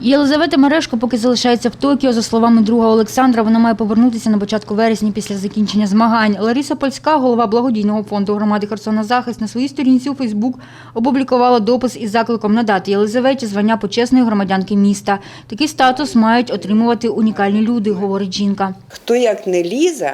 Єлизавета Мережко поки залишається в Токіо. За словами друга Олександра, вона має повернутися на початку вересня після закінчення змагань. Лариса Польська, голова благодійного фонду громади Херсона Захист, на своїй сторінці у Фейсбук опублікувала допис із закликом надати Єлизаветі звання почесної громадянки міста. Такий статус мають отримувати унікальні люди, говорить жінка. Хто як не Ліза,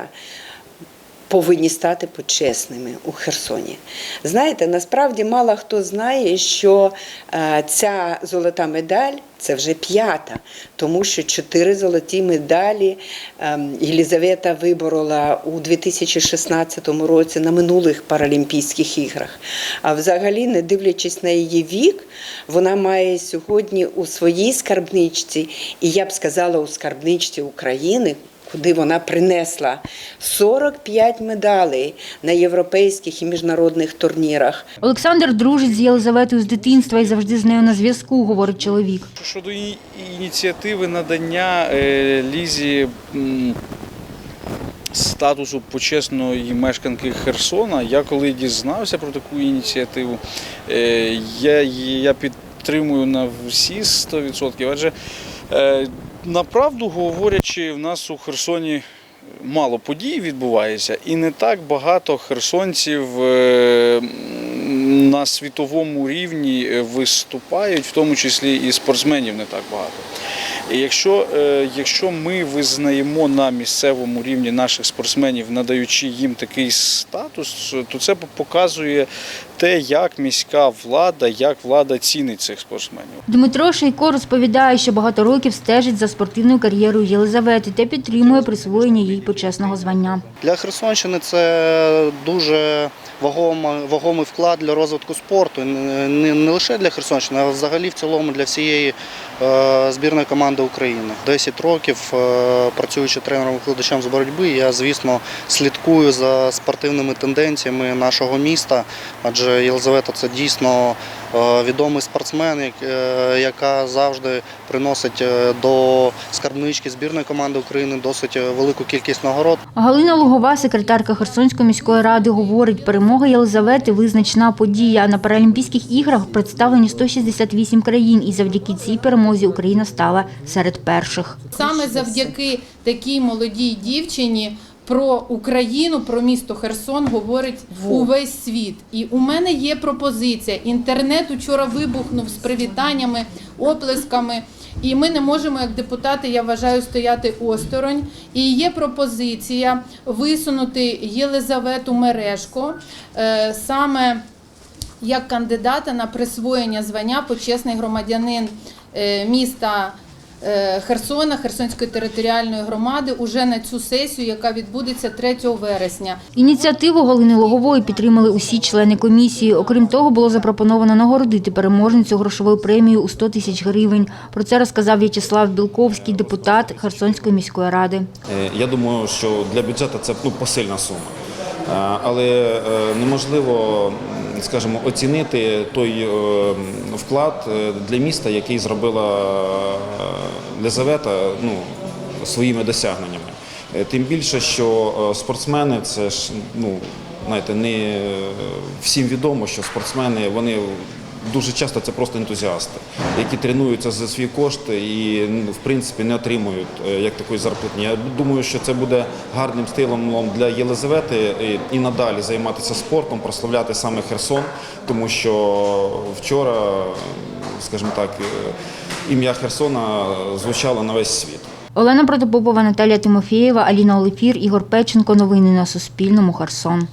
повинні стати почесними у Херсоні. Знаєте, насправді мало хто знає, що е, ця золота медаль це вже п'ята, тому що чотири золоті медалі ем, Єлізавета виборола у 2016 році на минулих Паралімпійських іграх. А взагалі, не дивлячись на її вік, вона має сьогодні у своїй скарбничці, і я б сказала, у скарбничці України куди вона принесла 45 медалей на європейських і міжнародних турнірах. Олександр дружить з Єлизаветою з дитинства і завжди з нею на зв'язку, говорить чоловік. Щодо ініціативи надання е, Лізі статусу почесної мешканки Херсона, я коли дізнався про таку ініціативу, е, я, я підтримую на всі 100%. Адже е, направду говорячи, в нас у Херсоні мало подій відбувається, і не так багато херсонців е, на світовому рівні виступають, в тому числі і спортсменів не так багато. І якщо, е, якщо ми визнаємо на місцевому рівні наших спортсменів, надаючи їм такий статус, то це показує те, як міська влада, як влада цінить цих спортсменів. Дмитро Шейко розповідає, що багато років стежить за спортивною кар'єрою Єлизавети та підтримує присвоєння їй почесного звання. Для Херсонщини це дуже вагомий вклад для розвитку спорту. Не, не- не лише для Херсонщини, а взагалі в цілому для всієї е, збірної команди України. 10 років е, працюючи тренером-викладачем з боротьби, я, звісно, слідкую за спортивними тенденціями нашого міста, адже Єлизавета це дійсно е, відомий спортсмен, е, яка завжди приносить е, до скарбнички збірної команди України досить велику кількість нагород. Галина Лугова, секретарка Херсонської міської ради, говорить, перемога Єлизавети визначна подія. На Паралімпійських іграх представлені 168 країн, і завдяки цій перемозі Україна стала серед перших. Саме завдяки такій молодій дівчині про Україну, про місто Херсон говорить увесь світ. І у мене є пропозиція. Інтернет учора вибухнув з привітаннями, оплесками. І ми не можемо, як депутати, я вважаю, стояти осторонь. І є пропозиція висунути Єлизавету Мережко е, саме як кандидата на присвоєння звання почесний громадянин е, міста Херсона, Херсонської територіальної громади уже на цю сесію, яка відбудеться 3 вересня. Ініціативу Галини Лугової підтримали усі члени комісії. Окрім того, було запропоновано нагородити переможницю грошовою премією у 100 тисяч гривень. Про це розказав В'ячеслав Білковський, депутат Херсонської міської ради. Е, Я думаю, що для бюджету це ну, посильна сума. Е, Але е, неможливо, скажімо, оцінити той е, вклад е, для міста, який зробила Лізавета. Лизавета ну, своїми досягненнями. Е, Тим більше, що е, спортсмени це ж ну, знаєте, не е, всім відомо, що спортсмени вони дуже часто це просто ентузіасти, які тренуються за свій кошт і ну, в принципі не отримують е, як такої зарплатні. Я думаю, що це буде гарним стилем для Єлизавети і, надалі займатися спортом, прославляти саме Херсон, тому що вчора, скажімо так, е, ім'я Херсона звучало на весь світ. Олена Протопопова, Наталія Тимофєєва, Аліна Олефір, Ігор Печенко. Новини на Суспільному. Херсон.